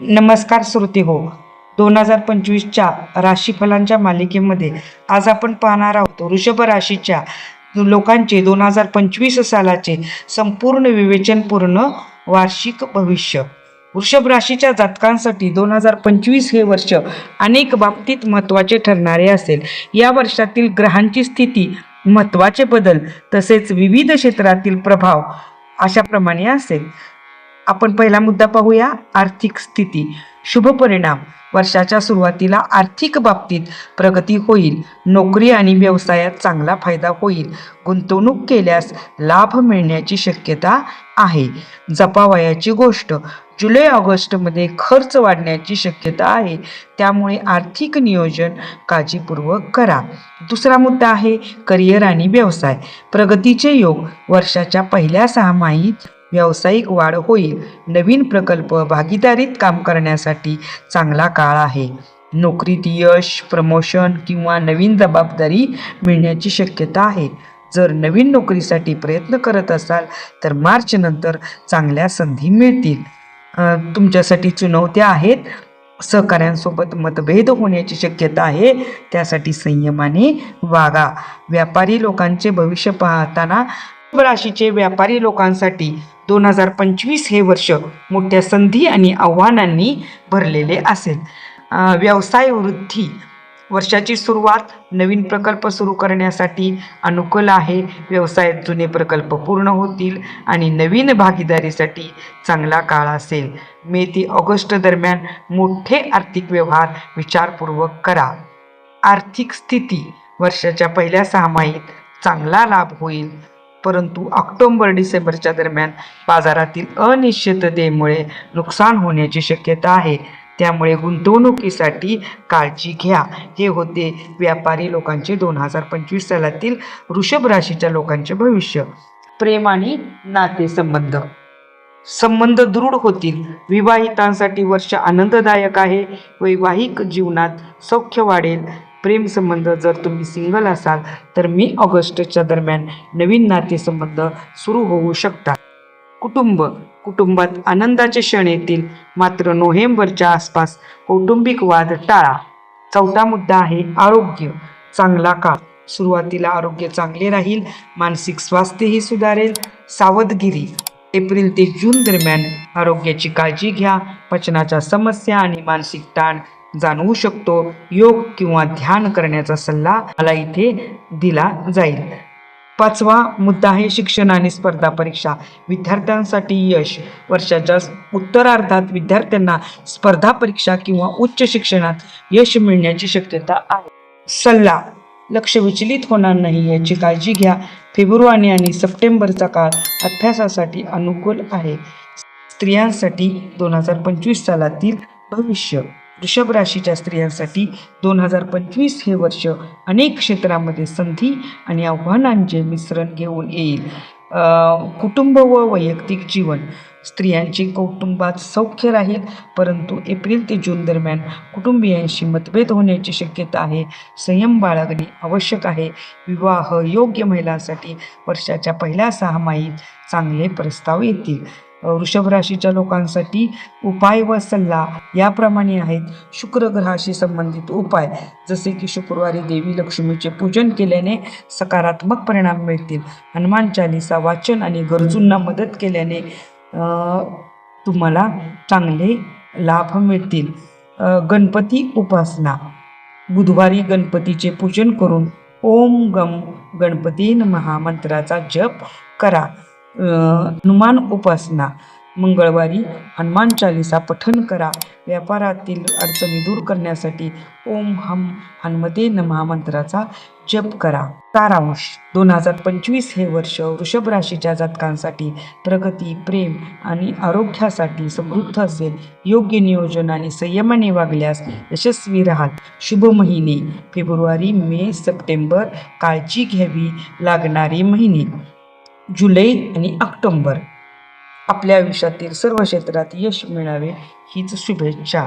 नमस्कार श्रोते हो. दोन हजार पंचवीसच्या राशीफलांच्या मालिकेमध्ये आज आपण पाहणार आहोत वृषभ राशीच्या लोकांचे दोन हजार पंचवीस सालाचे संपूर्ण विवेचनपूर्ण वार्षिक भविष्य. वृषभ राशीच्या जातकांसाठी दोन हजार पंचवीस हे वर्ष अनेक बाबतीत महत्त्वाचे ठरणारे असेल. या वर्षातील ग्रहांची स्थिती महत्त्वाचे बदल तसेच विविध क्षेत्रातील प्रभाव अशाप्रमाणे असेल. आपण पहिला मुद्दा पाहूया आर्थिक स्थिती. शुभ परिणाम. वर्षाच्या सुरुवातीला आर्थिक बाबतीत प्रगती होईल. नोकरी आणि व्यवसायात चांगला फायदा होईल. गुंतवणूक केल्यास लाभ मिळण्याची शक्यता आहे. जपावयाची गोष्ट. जुलै ऑगस्टमध्ये खर्च वाढण्याची शक्यता आहे. त्यामुळे आर्थिक नियोजन काळजीपूर्वक करा. दुसरा मुद्दा आहे करिअर आणि व्यवसाय. प्रगतीचे योग. वर्षाच्या पहिल्या सहामाहीत व्यावसायिक वाढ होईल. नवीन प्रकल्प भागीदारीत काम करण्यासाठी चांगला काळ आहे. नोकरीत यश प्रमोशन किंवा नवीन जबाबदारी मिळण्याची शक्यता आहे. जर नवीन नोकरीसाठी प्रयत्न करत असाल तर मार्चनंतर चांगल्या संधी मिळतील. तुमच्यासाठी चुनवत्या आहेत. सहकाऱ्यांसोबत मतभेद होण्याची शक्यता आहे. त्यासाठी संयमाने वागा. व्यापारी लोकांचे भविष्य पाहताना राशीचे व्यापारी लोकांसाठी दोन हजार पंचवीस हे वर्ष मोठ्या संधी आणि आव्हानांनी भरलेले असेल. व्यवसाय वृद्धी. वर्षाची सुरुवात नवीन प्रकल्प सुरू करण्यासाठी अनुकूल आहे. व्यवसायात जुने प्रकल्प पूर्ण होतील आणि नवीन भागीदारीसाठी चांगला काळ असेल. मे ते ऑगस्ट दरम्यान मोठे आर्थिक व्यवहार विचारपूर्वक करा. आर्थिक स्थिती. वर्षाच्या पहिल्या सहामाहीत चांगला लाभ होईल. परंतु ऑक्टोंबर डिसेंबरच्या दरम्यान बाजारातील अनिश्चिततेमुळे नुकसान होण्याची शक्यता आहे. त्यामुळे गुंतवणुकीसाठी काळजी घ्या. हे होते व्यापारी लोकांचे दोन हजार पंचवीस सालातील वृषभ राशीच्या लोकांचे भविष्य. प्रेम आणि नातेसंबंध. संबंध दृढ होतील. विवाहितांसाठी वर्ष आनंददायक आहे. वैवाहिक जीवनात सौख्य वाढेल. प्रेमसंबंध जर तुम्ही सिंगल असाल तर मे ऑगस्टच्या दरम्यान नवीन नातेसंबंध सुरू होऊ शकतात. कुटुंब कुटुंबात आनंदाचे क्षण येतील. मात्र नोव्हेंबरच्या आसपास कौटुंबिक वाद टाळा. चौथा मुद्दा आहे आरोग्य. चांगला काळ. सुरुवातीला आरोग्य चांगले राहील मानसिक स्वास्थ्यही सुधारेल. सावधगिरी. एप्रिल ते जून दरम्यान आरोग्याची काळजी घ्या. पचनाच्या समस्या आणि मानसिक ताण जाणवू शकतो. योग किंवा ध्यान करण्याचा सल्ला मला इथे दिला जाईल. पाचवा मुद्दा आहे शिक्षण आणि स्पर्धा परीक्षा. विद्यार्थ्यांसाठी यश. वर्षाच्या उत्तरार्धात विद्यार्थ्यांना स्पर्धा परीक्षा किंवा उच्च शिक्षणात यश मिळण्याची शक्यता आहे. सल्ला. लक्ष विचलित होणार नाही याची काळजी घ्या. फेब्रुवारी आणि सप्टेंबरचा काळ अभ्यासासाठी अनुकूल आहे. स्त्रियांसाठी दोन हजार पंचवीस सालातील भविष्य. वृषभ राशीच्या स्त्रियांसाठी दोन हजार पंचवीस हे वर्ष अनेक क्षेत्रामध्ये संधी आणि आव्हानांचे मिश्रण घेऊन येईल. कुटुंब व वैयक्तिक जीवन. स्त्रियांचे कौटुंबात सौख्य राहील परंतु एप्रिल ते जून दरम्यान कुटुंबियांशी मतभेद होण्याची शक्यता आहे. संयम बाळगणे आवश्यक आहे. विवाह योग्य महिलांसाठी वर्षाच्या पहिल्या सहामाहीत चांगले प्रस्ताव येतील. वृषभ राशीच्या लोकांसाठी उपाय व सल्ला याप्रमाणे आहेत. शुक्र ग्रहाशी संबंधित उपाय जसे की शुक्रवारी देवी लक्ष्मीचे पूजन केल्याने सकारात्मक परिणाम मिळतील. हनुमान चालिसा वाचन आणि गरजूंना मदत केल्याने तुम्हाला चांगले लाभ मिळतील. गणपती उपासना बुधवारी गणपतीचे पूजन करून ओम गम गणपती महामंत्राचा जप करा. हनुमान उपासना. मंगळवारी हनुमान चालिसा पठन करा. व्यापारातील अडचणी दूर करण्यासाठी ओम हम हनुमते नमा मंत्राचा जप करा. सारांश. दोन हजार पंचवीस हे वर्ष वृषभ राशीच्या जातकांसाठी प्रगती प्रेम आणि आरोग्यासाठी समृद्ध असेल. योग्य नियोजन आणि संयमाने वागल्यास यशस्वी राहाल. शुभ महिने. फेब्रुवारी मे सप्टेंबर काळजी घ्यावी लागणारे महिने. जुलै आणि ऑक्टोंबर. आपल्या आयुष्यातील सर्व क्षेत्रात यश मिळावे हीच शुभेच्छा.